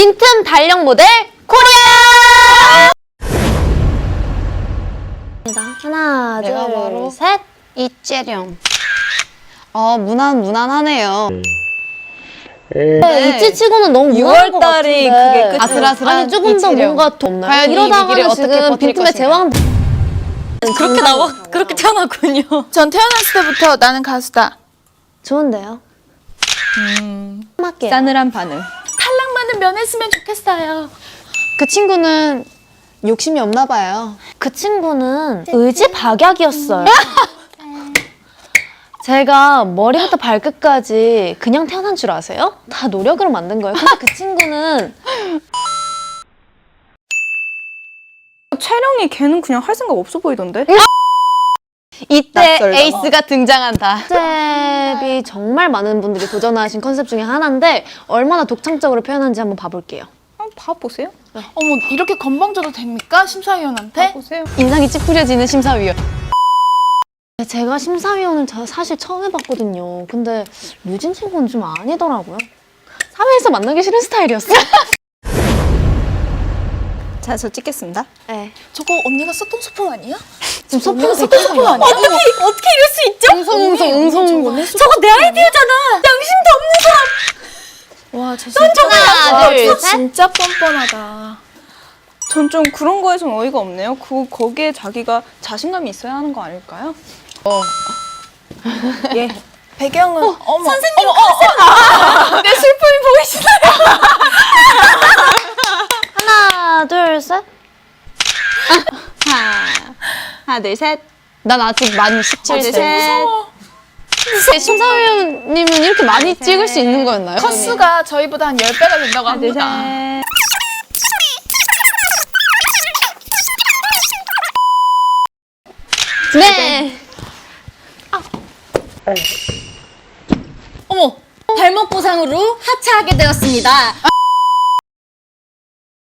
빈틈 달력 모델 코리아! 하나, 내가 둘, 바로 셋. 이재령. 어, 무난, 무난하네요. 네. 이치 치고는 너무 무난한 것 6월 달이 같은데. 그게 끝이에요. 아슬아슬한 아니 조금 더 이치령. 뭔가 더? 과연 이 이러다가는 위기를 어떻게 지금 버틸 빈틈의 것인가? 제왕 그렇게 나와 그렇게 태어났군요. 전 태어났을 때부터 나는 가수다. 좋은데요? 할게요. 싸늘한 반응. 탈락만은 면했으면 좋겠어요. 그 친구는 욕심이 없나 봐요. 그 친구는 의지 박약이었어요. 제가 머리부터 발끝까지 그냥 태어난 줄 아세요? 다 노력으로 만든 거예요. 근데 그 친구는 촬영이 걔는 그냥 할 생각 없어 보이던데? 이때 낯설다. 에이스가 등장한다. 컨셉이 정말 많은 분들이 도전하신 컨셉 중에 하나인데 얼마나 독창적으로 표현하는지 한번 봐볼게요. 한번 봐보세요. 어머 이렇게 건방져도 됩니까 심사위원한테? 봐보세요. 인상이 찌푸려지는 심사위원. 제가 심사위원을 저 사실 처음 해봤거든요. 근데 류진 친구는 좀 아니더라고요. 사회에서 만나기 싫은 스타일이었어요. 자, 저 찍겠습니다. 네. 저거 언니가 썼던 소품 아니야? 지금 소품 아니야? 어떻게 이럴 수 있죠? 웅성웅성 웅성 웅성. 저거 내 아이디어잖아. 양심도 없는 사람. 와, 저 진짜 하나, 와, 둘, 저 셋. 진짜 뻔뻔하다. 전 좀 그런 거에 좀 어이가 없네요. 그 거기에 자기가 자신감이 있어야 하는 거 아닐까요? 어. 예. 배경은 어, 머 선생님 어머, 어, 내 슬픔이 보이시나요? 하나, 둘, 셋. 하나, 하나, 둘, 셋. 난 아직 만 하나, 17세. 둘, 셋. 제 심사위원님은 이렇게 많이 찍을 수 있는 거였나요? 컷수가 저희보다 한 10배가 된다고 하나, 둘, 합니다. 셋. 네. 어머 발목 부상으로 하차하게 되었습니다.